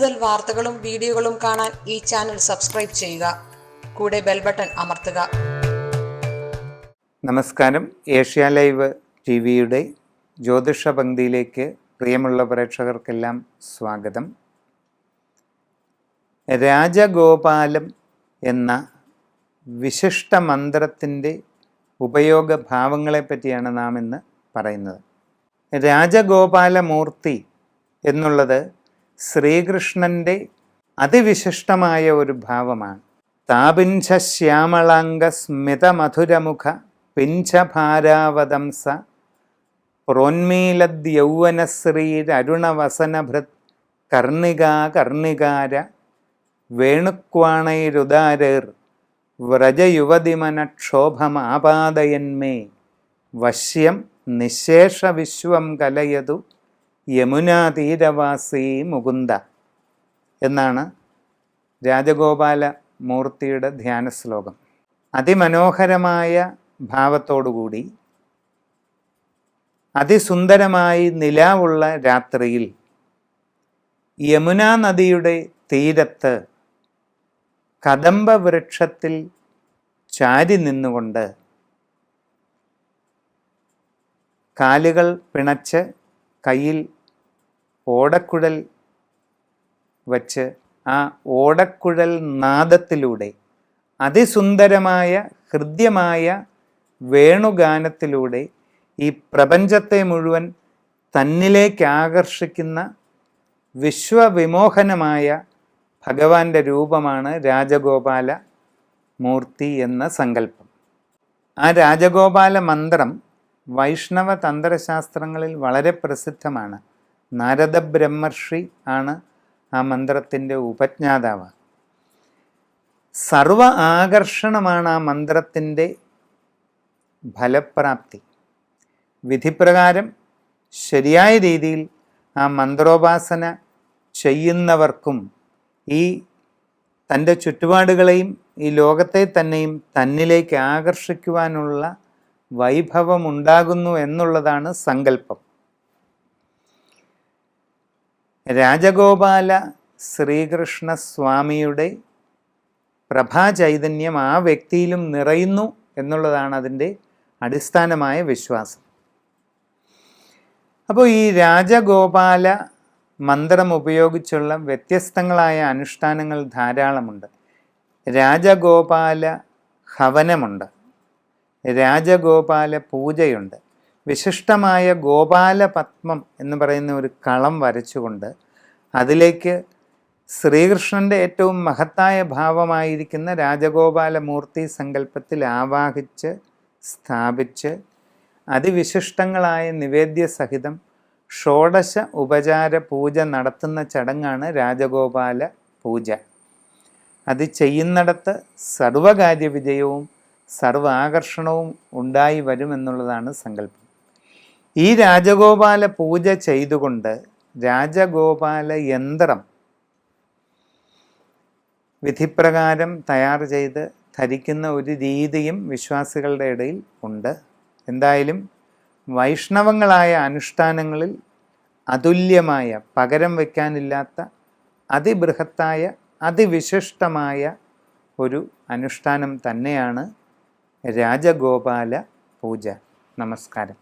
കൂടുതൽ വാർത്തകളും വീഡിയോകളും കാണാൻ ഈ ചാനൽ സബ്സ്ക്രൈബ് ചെയ്യുക. കൂടെ ബെൽ ബട്ടൺ അമർത്തുക. നമസ്കാരം. ഏഷ്യ ലൈവ് ടി വിയുടെ ജ്യോതിഷ പങ്ക്തിയിലേക്ക് പ്രിയമുള്ള പ്രേക്ഷകർക്കെല്ലാം സ്വാഗതം. രാജഗോപാലം എന്ന വിശിഷ്ട മന്ത്രത്തിന്റെ ഉപയോഗ ഭാവങ്ങളെ പറ്റിയാണ് നാം ഇന്ന് പറയുന്നത്. രാജഗോപാലമൂർത്തി എന്നുള്ളത് ശ്രീകൃഷ്ണന്റെ അതിവിശിഷ്ടമായ ഒരു ഭാവമാണ്. താപിഞ്ച ശ്യാമളാംഗ സ്മിതമധുരമുഖ പിഞ്ചഭാരാവതംസ പ്രോന്മീലദ്യൗവനശ്രീരരുണവസനഭൃത് കർണികാ കർണികാര വേണുക്വാണൈരുദാരേർ വ്രജയുവതിമനക്ഷോഭമാപാദയന്മേ വശ്യം നിശേഷവിശ്വം കലയതു യമുനാതീരവാസി മുകുന്ദ എന്നാണ് രാജഗോപാല മൂർത്തിയുടെ ധ്യാന ശ്ലോകം അതിമനോഹരമായ ഭാവത്തോടുകൂടി അതിസുന്ദരമായി നിലാവുള്ള രാത്രിയിൽ യമുനാ നദിയുടെ തീരത്ത് കദംബ വൃക്ഷത്തിൽ ചാരി നിന്നുകൊണ്ട് കാലുകൾ പിണച്ച് കയ്യിൽ ഓടക്കുഴൽ വച്ച് ആ ഓടക്കുഴൽ നാദത്തിലൂടെ അതിസുന്ദരമായ ഹൃദ്യമായ വേണുഗാനത്തിലൂടെ ഈ പ്രപഞ്ചത്തെ മുഴുവൻ തന്നിലേക്ക് ആകർഷിക്കുന്ന വിശ്വവിമോഹനമായ ഭഗവാന്റെ രൂപമാണ് രാജഗോപാല മൂർത്തി എന്ന സങ്കല്പം. ആ രാജഗോപാല മന്ത്രം വൈഷ്ണവ തന്ത്രശാസ്ത്രങ്ങളിൽ വളരെ പ്രസിദ്ധമാണ്. നാരദ ബ്രഹ്മർഷി ആണ് ആ മന്ത്രത്തിന്റെ ഉപജ്ഞാതാവ്. സർവ ആകർഷണമാണ് ആ മന്ത്രത്തിന്റെ ഫലപ്രാപ്തി. വിധിപ്രകാരം ശരിയായ രീതിയിൽ ആ മന്ത്രോപാസന ചെയ്യുന്നവർക്കും ഈ തന്റെ ചുറ്റുപാടുകളെയും ഈ ലോകത്തെ തന്നെയും തന്നിലേക്ക് ആകർഷിക്കുവാനുള്ള വൈഭവമുണ്ടാകുന്നു എന്നുള്ളതാണ് സങ്കല്പം. രാജഗോപാല ശ്രീകൃഷ്ണസ്വാമിയുടെ പ്രഭാചൈതന്യം ആ വ്യക്തിയിലും നിറയുന്നു എന്നുള്ളതാണ് അതിന്റെ അടിസ്ഥാനമായ വിശ്വാസം. അപ്പോൾ ഈ രാജഗോപാല മന്ത്രം ഉപയോഗിച്ചുള്ള വ്യത്യസ്തങ്ങളായ അനുഷ്ഠാനങ്ങൾ ധാരാളമുണ്ട്. രാജഗോപാല ഹവനമുണ്ട്. രാജഗോപാല പൂജയുണ്ട്. വിശിഷ്ടമായ ഗോപാലപത്മം എന്ന് പറയുന്ന ഒരു കളം വരച്ചുകൊണ്ട് അതിലേക്ക് ശ്രീകൃഷ്ണന്റെ ഏറ്റവും മഹത്തായ ഭാവമായിരിക്കുന്ന രാജഗോപാലമൂർത്തി സങ്കല്പത്തിൽ ആവാഹിച്ച് സ്ഥാപിച്ച് അതിവിശിഷ്ടങ്ങളായ നിവേദ്യ സഹിതം ഷോഡശ ഉപചാര പൂജ നടത്തുന്ന ചടങ്ങാണ് രാജഗോപാല പൂജ. അത് ചെയ്യുന്നിടത്ത് സർവകാര്യ വിജയവും സർവ ആകർഷണവും ഉണ്ടായി വരുമെന്നുള്ളതാണ് സങ്കല്പം. ഈ രാജഗോപാല പൂജ ചെയ്തുകൊണ്ട് രാജഗോപാല യന്ത്രം വിധിപ്രകാരം തയ്യാർ ചെയ്ത് ധരിക്കുന്ന ഒരു രീതിയും വിശ്വാസികളുടെ ഇടയിൽ ഉണ്ട്. എന്തായാലും വൈഷ്ണവങ്ങളായ അനുഷ്ഠാനങ്ങളിൽ അതുല്യമായ പകരം വയ്ക്കാനില്ലാത്ത അതിബൃഹത്തായ അതിവിശിഷ്ടമായ ഒരു അനുഷ്ഠാനം തന്നെയാണ് രാജഗോപാല പൂജ. നമസ്കാരം.